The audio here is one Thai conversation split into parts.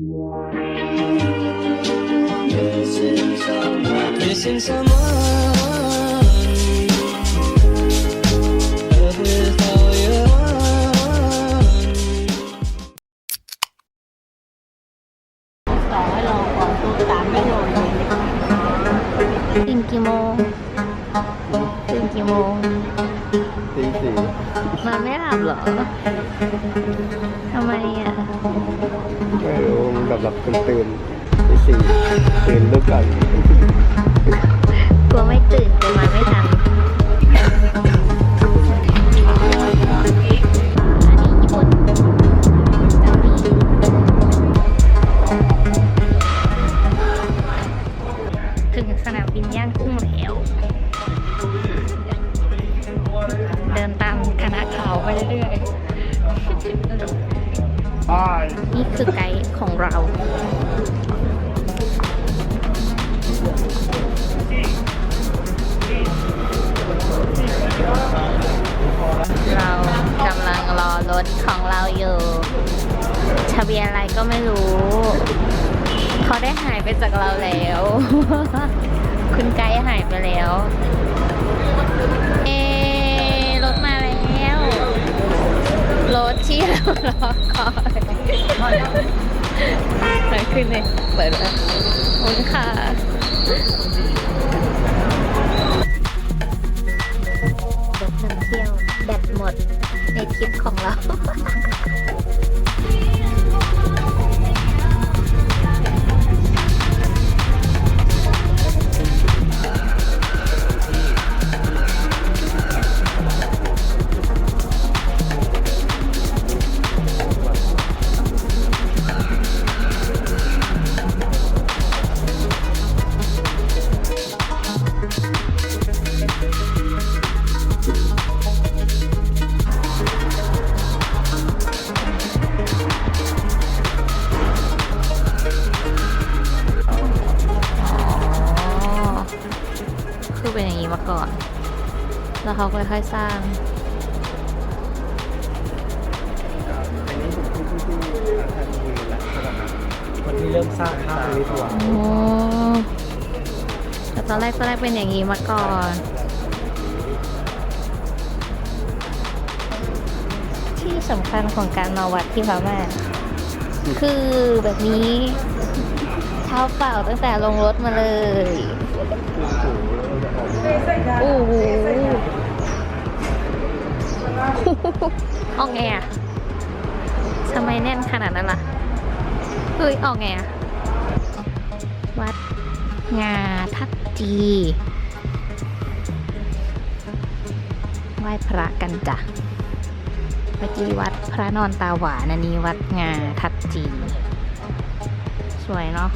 Missing someone. Missing someone. ได้หายไปจากเราแล้ว คุณไกด์หายไปแล้ว เอรถมาแล้ว รถที่เรารอคอยไปขึ้นเลยเปิดแล้วขอบคุณค่ะรถนำเที่ยวแบตหมดในทริปของเรา ตอนแรกตอนแรกเป็นอย่างนี้มาก่อน ที่สำคัญของการมาวัดที่พม่าคือแบบนี้เท้าเปล่าตั้งแต่ลงรถมาเลยโอ้โหออกไงอะทำไมแน่นขนาดนั้นล่ะเฮ้ยออกไงอะวัดงาทัด จี ไหว้พระกันจ้ะเมื่อกี้วัดพระนอนตาหวานอันนี้วัดงาทัดจี สวยเนาะ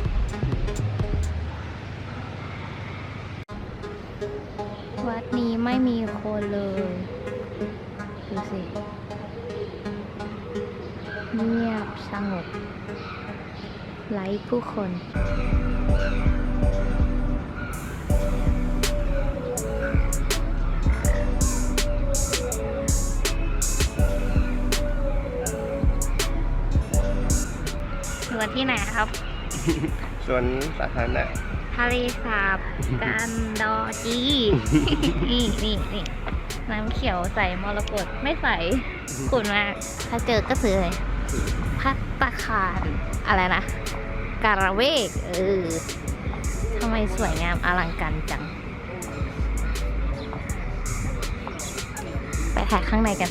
วัดนี้ไม่มีคนเลยดูสิเงียบสงบไร้ผู้คน สวนที่ไหนครับส่วนสาธารณะทะเลสาบกันดอจีนี่นี่นี่น้ำเขียวใสมรกตไม่ใสขุ่นมาก ถ้าเจอก็ซื้อเลยพัตตาคารอะไรนะการะเวก เออทำไมสวยงามอลังการจัง ไปถ่ายข้างในกัน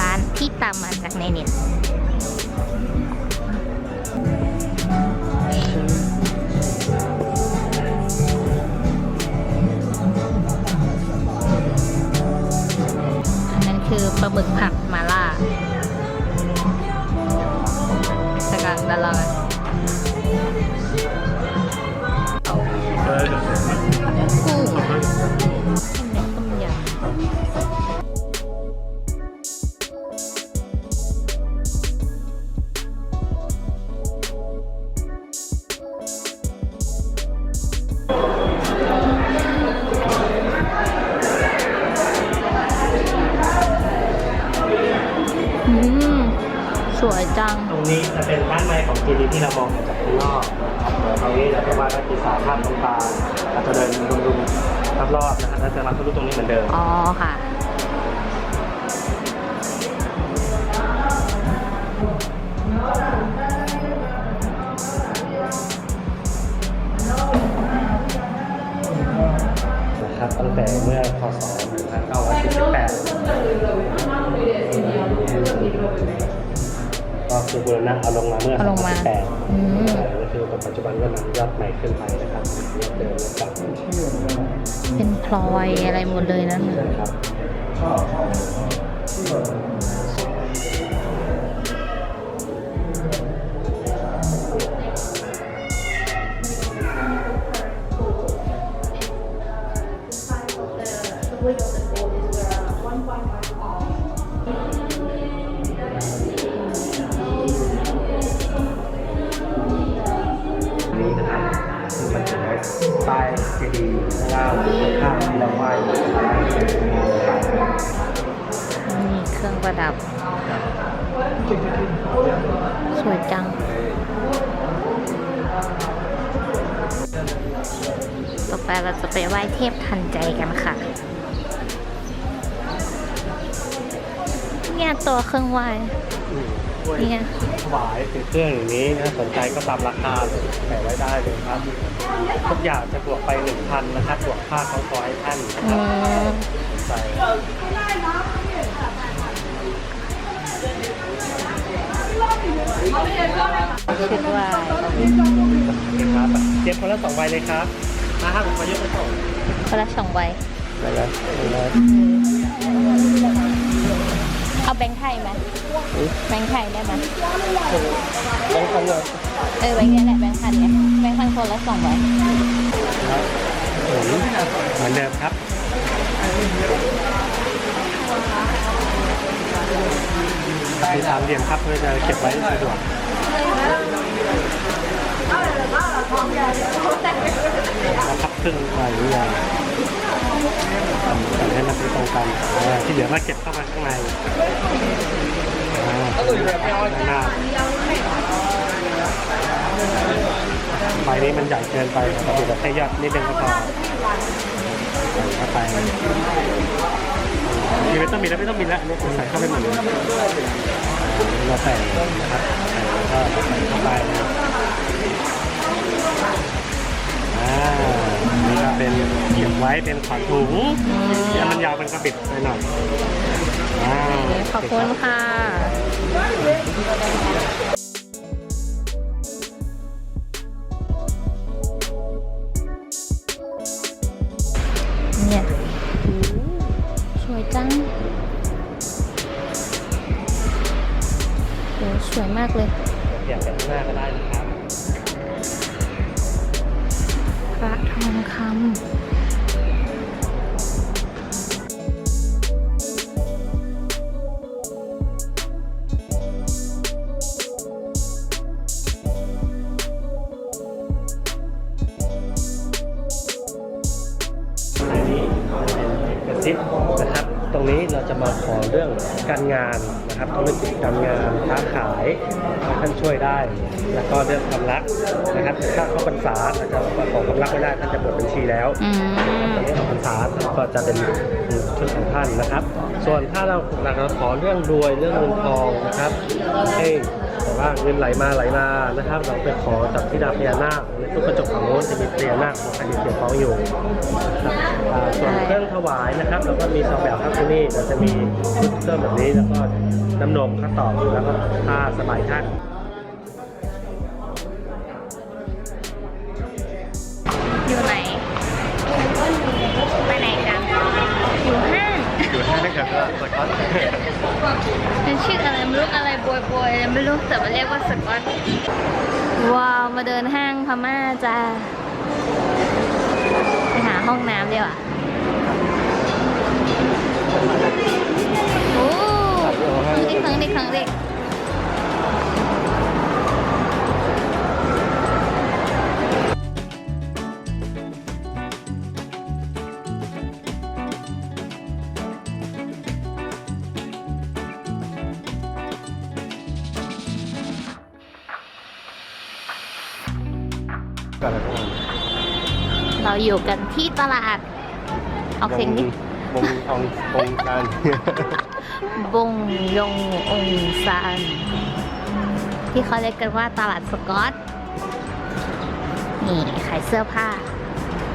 ร้านที่ตามมาจากในเน็ตอันนั้นคือปลาหมึกผัดมาล่าสกังดาลอยกุ้งต้มย สวยจังตรงนี้จะเป็นด้านในของจีดีที่เรามองมาจากข้างนอกครับตรงนี้เราจะวาดนักศึกษาภาพตรงกลางเราจะเดินดุมๆรอบๆนะครับแล้วจะรับรู้ตรงนี้เหมือนเดิม อ๋อค่ะนะครับตั้งแต่เมื่อพศ1948 ก็คือบูรณะเอาลงมาเมื่อเอาลงมา1948อืมก็คือปัจจุบันก็นำยอดใหม่ขึ้นไปนะครับยอดเดิมยอดเก่าเป็นพลอยอะไรหมดเลยนั่นน่ะนะครับนี่ ต้เจ้าข้างที่เราไหว้มีเครื่องประดับ สวยจังต่อไปเราจะไปไหว้เทพทันใจกันค่ะ เนี่ยตัวเครื่องไหว้เนี่ย วายเป็นเครื่องอย่างนี้นะสนใจก็ตามราคาเลยแต่ไว้ได้เลยครับ ทุกอย่างจะบวกไปหนึ่งพันนะครับบวกค่าเขาคอยให้ท่านนะคอืรับมใส่ชุดไหว้ครับเก็บคนละสองใบเลยครับมาห้าผมขอยกไปส่งคนละสองใบไปเลยไปเลย เอาแบงค์ไทยไหมแบงค์ไทยได้ไหมต้องทำเลยเออแบงค์เนี้ยแหละแบงค์พันเนี่ยแบงค์พันคนละสองใบครับเหมือนเดิมครับมีสามเหลี่ยมครับเพื่อจะเก็บไว้สะดวกนะครับครึ่งอะไรหรือยัง แต่ให้มันเป็นตรงกันที่เหลือมาเก็บเข้ามาข้างในหน้าใบนี้มันใหญ่เกินไปปกติเราแค่ยอดนิดนึงก็พอเข้าไปมีไม่ต้องมีแล้วไม่ต้องมีแล้วใส่เข้าไปหมดเลยเราใส่นะครับใส่แล้วก็ใส่เข้าไปนะครับ นี่ก็เป็นเก็บไว้เป็นขวานถุงที่มันยาวเป็นกระบิดไปหน่อยอ่าขอบคุณค่ะเนี่ยสวยจังโหสวยมากเลยเก็บไปข้างหน้าก็ได้นะครับ ระทองคำ นนะครับธุรกิจการงานค้าขายให้ท่านช่วยได้ แล้วก็เรื่องความรักนะครับถ้าเข้าพรรษาอาจจะขอความรักไม่ได้ท่านจะบวชบัญชีแล้วอืม ตอนนี้ออกพรรษาก็จะเป็นชุดของท่านนะครับ ส่วนถ้าเราหลักเราขอเรื่องรวยเรื่องเงินทองนะครับให้แต่ว่าเงินไหลมาไหลมานะครับ เราไปขอจากที่ดาพญานาคในตู้กระจกฝั่งโน้นจะมีพญานาคของอดีตเสียงฟ้องอยู่นะครับอ่าส่วนเครื่องถวายนะครับเราก็มีสองแบบครับที่นี่เราจะมีชุดเครื่องแบบนี้แล้วก็ น้ำนมข้าวตอกแล้วก็ผ้าสบายท่านอยู่ไหนไปไหนกันอยู่ห้างอยู่ที่นั่นครับสกอตเป็นชื่ออะไรไม่รู้อะไรบอยบอยอะไรไม่รู้แต่มันเรียกว่าสกอตว้าวมาเดินห้างพม่าจ้าไปหาห้องน้ำดีกว่าโอ้ ครั้งเด็ครั้งเด็เราอยู่กันที่ตลาด ออกเสียงดิ วงององการบงยงองซานที่เขาเรียกกันว่าตลาดสกอต นี่ ขายเสื้อผ้า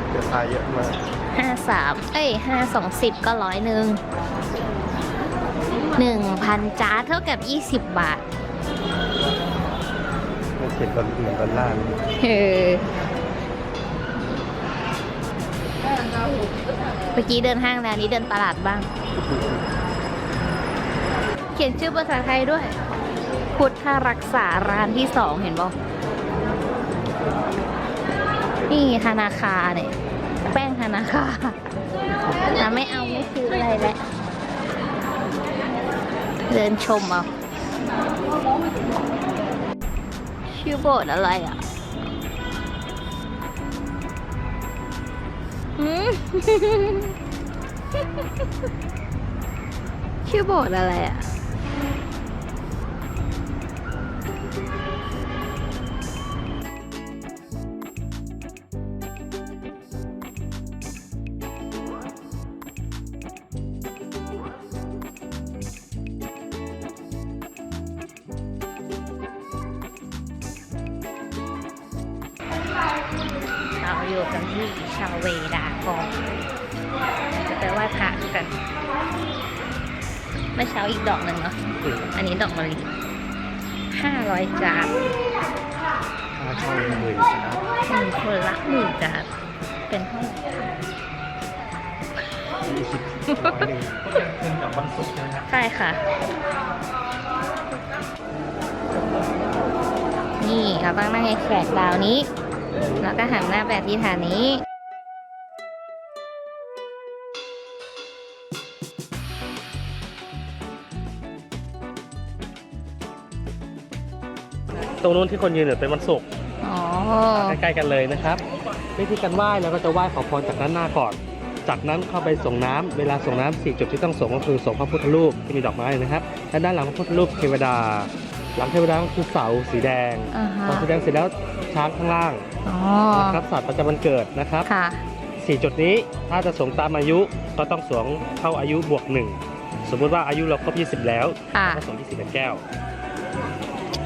เสื้อผ้าเยอะมากห้าสามเอ้ยห้าสองสิบก็ร้อยหนึ่งหนึ่งพันจาร์ดเท่ากับยี่สิบบาทมันเขียนดอลเหมือนดอลลาร์เออ เมื่อกี้เดินห้างแล้วนี้เดินตลาดบ้าง เขียนชื่อภาษาไทยด้วย พุทธรักษาร้านที่สองเห็นบอกนี่ธนาคารเนี่ย แป้งธนาคารแต่ไม่เอาไม่ซื้ออะไรแล้วเดินชมเอาชื่อโบสถ์อะไรอะ ชื่อโบสถ์อะไรอะ อยู่กันที่ชาเวดากองจะไปไหว้พระกันเมื่อเช้าอีกดอกหนึ่งเนาะอันนี้ดอกมะลิห้าร้อยจานค่าเช่าหมื่นครับหนึ่งคนละหมื่นจานเป็นเท่าไหร่ยี่สิบร้อยหนึ่งขึ้นกับวันศุกร์ใช่ไหมครับใช่ค่ะ นี่เราต้องนั่งในแขกดาวนี้ แล้วก็หันหน้าไปที่ฐานนี้ ตรงนู้นที่คนยืนเนี่ยเป็นวันศุกร์อ๋อ ใกล้ๆกันเลยนะครับ วิธีการไหว้เราก็จะไหว้ขอพรจากด้านหน้าก่อน จากนั้นเข้าไปส่งน้ำเวลาส่งน้ำสี่จุดที่ต้องส่งก็คือส่งพระพุทธรูปที่มีดอกไม้นะครับและด้านหลังพระพุทธรูปเทวดา หลังเทวดาก็คือเสาสีแดงอ่าฮะพอสีแดงเสร็จแล้วช้างข้างล่างอ๋อนะครับสัตว์ประจำวันเกิดนะครับค่ะ สี่จุดนี้ถ้าจะส่งตามอายุก็ต้องสวงเข้าอายุบวกหนึ่งสมมุติว่าอายุเราครบ20 แล้วค่ะ ก็ส่ง20เป็นแก้ว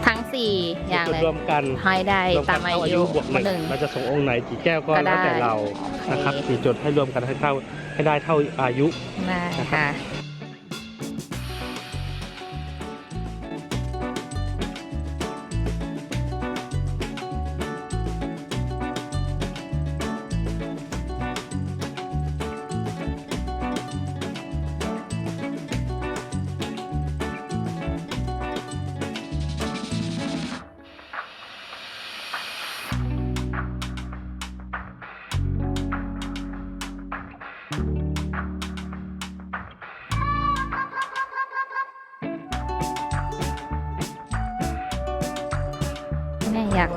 ทั้งสี่อย่างจุดเลยรวมกัน ให้ได้รวมกัตานมอาเข้าอายุยุบวกหนึ่งหนึ่งเราจะส่งองค์ไหนกี่แก้วก็ก็ได้แล้วแต่เรานะครับโอเค สี่จุดให้รวมกันให้เข้าให้ได้เท่าอายุได้ค่ะ ยาก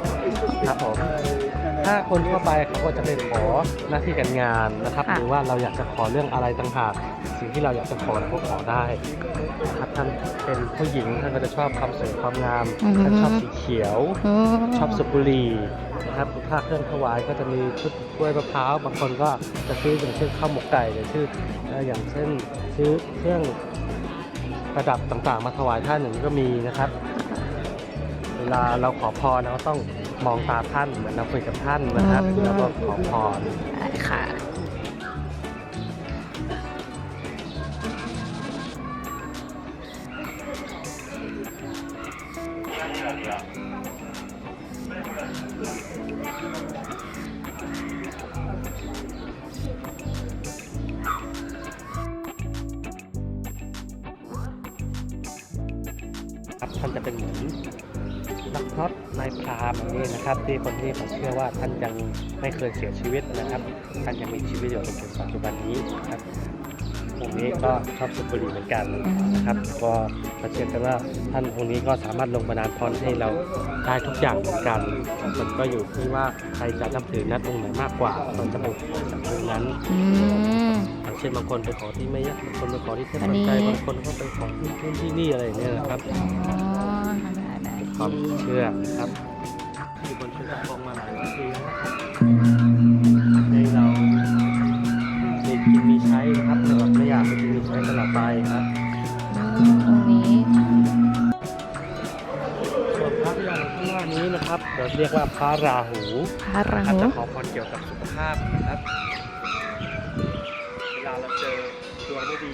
ครับผมถ้าคนทั่วไปเขาก็จะไปขอหน้าที่การงานนะครับค่ะหรือว่าเราอยากจะขอเรื่องอะไรต่างหากสิ่งที่เราอยากจะขอเราก็ขอได้นะครับท่านเป็นผู้หญิงท่านก็จะชอบความสวยความงามท่านชอบสีเขียวอืมชอบสุบุหรีนะครับถ้าเครื่องถวายก็จะมีชุดกล้วยมะพร้าวบางคนก็จะซื้ออย่างเช่นข้าวหมกไก่หรือชื่อเอ่ออย่างเช่นซื้อเครื่องประดับต่างๆ มาถวายท่านอย่างนี้ก็มีนะครับเว ลาเราขอพรเราก็ต้องมองตาท่านเหมือนเราคุยกับท่านนะครับอืมแล้วก็ขอพรได้ค่ะายพรามอย่างนี้นะครับ ที่คนที่เขาเชื่อว่าท่านยังไม่เคยเสียชีวิตนะครับ ท่านยังมีชีวิตอยู่จนถึงปัจจุบันนี้นะครับองค์นี้ก็ชอบสุบุหรีเหมือนกันนะครับ ก็มาเชื่อกันว่าท่านองค์นี้ก็สามารถลงบันดาลพรให้เราได้ทุกอย่างเหมือนกันมันก็อยู่ที่ว่าใครจะนับถือนัดองค์ไหนมากกว่าเราจะไปจากตรงนั้นอืมอย่างเช่นบางคนไปขอที่ไม่ยากบางคนไปขอที่เทพอันสนี้นใจบางคนก็ไปขอที่นู่นที่นี่อะไรอย่างเงี้ยนะครับอ๋อได้ได้ความเชื่อนะครับอยู่บนชนจะ คงมาหลายร้อยปีแล้วนะครับให้เรามีกินมีใช้นะครับแต่ว่าไม่อยากไปกินมีใช้ตลอดไปครับอืมตรงนี้ส่วนพระที่เราข้างหน้านี้นะครับเราเรียกว่าพระราหูพระราครับหูจะขอพรเกี่ยวกับสุขภาพนะครับ เวลาเราเจอตัวไม่ดี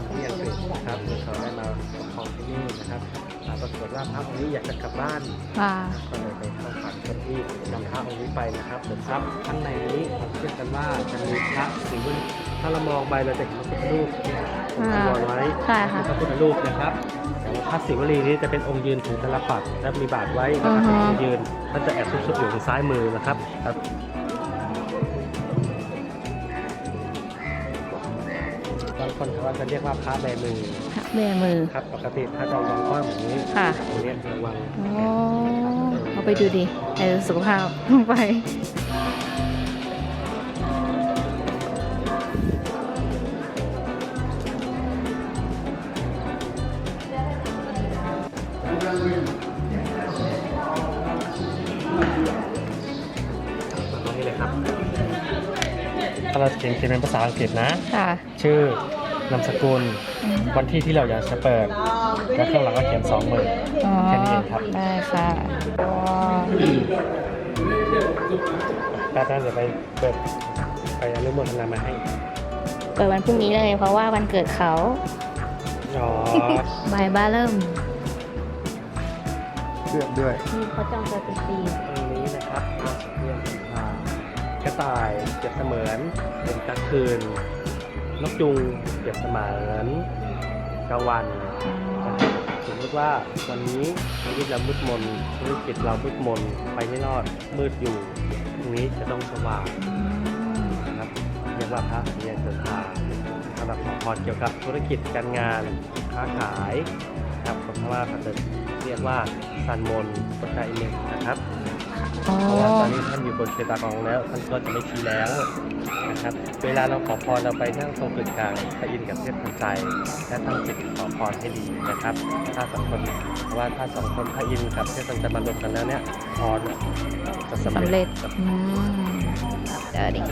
ๆจะพาที่อังกฤษนะครับเพื่อเขาได้มาปกครองที่นี่นะครับอ่าปรากฏว่าพระองค์นี้อยากจะกลับบ้าน ค่ะ ก็เลยไปเข้าฝันคนที่นำพระองค์นี้ไปนะครับเดี๋ยวครับข้างในนี้เขาเชื่อกันว่าจะมีพระสิงห์ถ้าเรามองไปเราจะเห็นพระพุทธรูปที่ผมวางไว้ใช่ค่ะพระพุทธรูปนะครับแต่ว่าพระศิวลีนี้จะเป็นองค์ยืนถือธนปัตรและมีบาทไว้นะครับอืเป็นอฮึองค์ยืนท่านจะแอบซุบๆอยู่ทางซ้ายมือนะครับครับ ว่าจะเรียกว่าพระแบมือพระเบมือครับปกติถ้าจะวางกว้างแบบนี้ค่ะตรงนี้ระวังโอ้เอาไปดูดิไอ้สุขภาพไปตรงนี้เลยครับถ้าเราเขียนเขียนเป็นภาษาอังกฤษนะค่ะชื่อ นามสกุลอืมวันที่ที่เราอยากจะเปิด แล้วข้างหลังก็เขียนสองหมื่นอ๋อแค่นี้เองครับได้ค่ะว้าวป้าต้าจะไปเปิดไปอนุโมทนามาให้ เปิดวันพรุ่งนี้เลย เพราะว่าวันเกิดเขาอ๋อบายบ้าเริ่มเชือกด้วยนี่เขาจองตัวเป็นปีตรงนี้นะครับมาสเรียนอ่ากระต่ายเปรียบเสมือนเป็นกลางคืน นกยุงเปรียบเสมือนกลางวันนะครับสมมติว่าวันนี้ชีวิตเรามืดมนธุรกิจเรามืดมนไปไม่รอดมืดอยู่พรุ่งนี้จะต้องสว่างนะครับเรียกว่าพระศรีเสริมพาสำหรับขอพรเกี่ยวกับธุรกิจการงานค้าขายนะครับผมว่าเขาเรียกว่าซันมนปัจจัยหนึ่งนะครับ อ๋อ เพราะว่าตอนนี้ท่านอยู่บนเชตากองแล้วท่านก็จะไม่ชี้แล้วนะครับเวลาเราขอพรเราไปนั่งตรงกึ่งกลางพระอินทร์กับเทพทันใจและตั้งจิตขอพรให้ดีนะครับถ้าสองคนเพราะว่าถ้าสองคนพระอินทร์กับเทพทันใจมารวมกันแล้วเนี่ยพรจะสำสำเร็เร็จจอืมเดี๋ยวดิ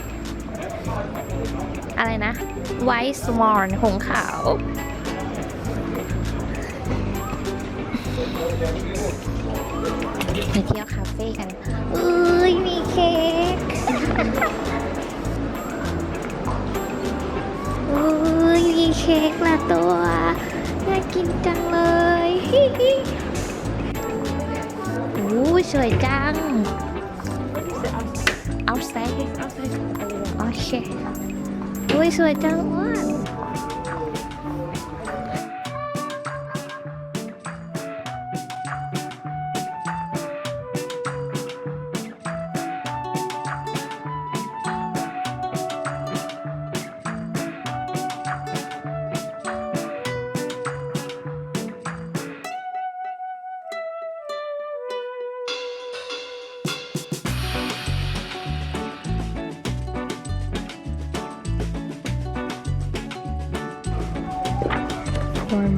อะไรนะ White Swan หงส์ขาว ไปเที่ยวคาเฟ่กันเอ้ยมีเค้กเอ้ยมีเค้กละตัวน่ากินจังเลยฮิฮิโอ้ยสวยจัง outside outside โอเคอุ้ยสวยจังอ้วน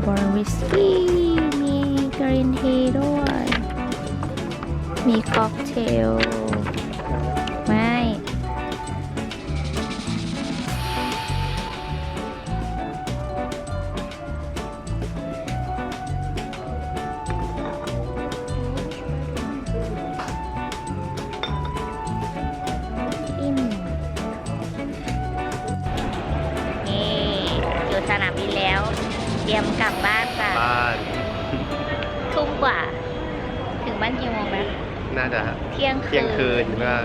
บอร์นบอร์น รียมกลับบ้านค่ะบ้าน ทุ่มกว่า ถึงบ้านกี่โมงนะน่าจะเที่ยงคืนเที่ยงคืนว่า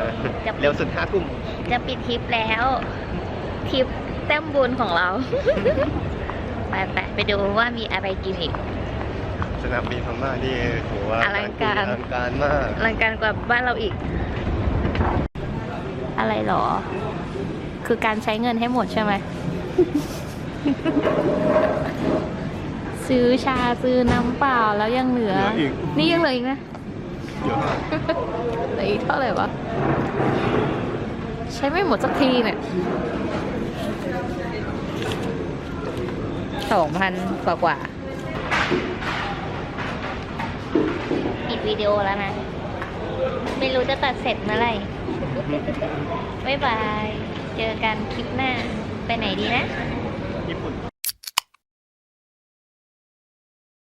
จะเร็วสุดห้าทุ่ม จะปิดทริปแล้วทริปแต้มบุญของเรา ไปไปไปดูว่ามีอะไรกินอีก สนามบินพม่านี่โหว่าอลังการอลังการมากอลังการกว่าบ้านเราอีก อะไรหรอ คือการใช้เงินให้หมดใช่ไหม ซื้อชาซื้อน้ำเปล่าแล้วยังเหลือ เหลืออีก นี่ยังเหลืออีกนะเยอะมากเหลืออีกเท่าไหร่วะ ใช้ไม่หมดสักทีเนี่ยสองพันกว่ากว่าปิดวิดีโอแล้วนะ ไม่รู้จะตัดเสร็จเมื่อไหร่ บ๊ายบาย เจอกันคลิปหน้า ไปไหนดีนะญี่ปุ่น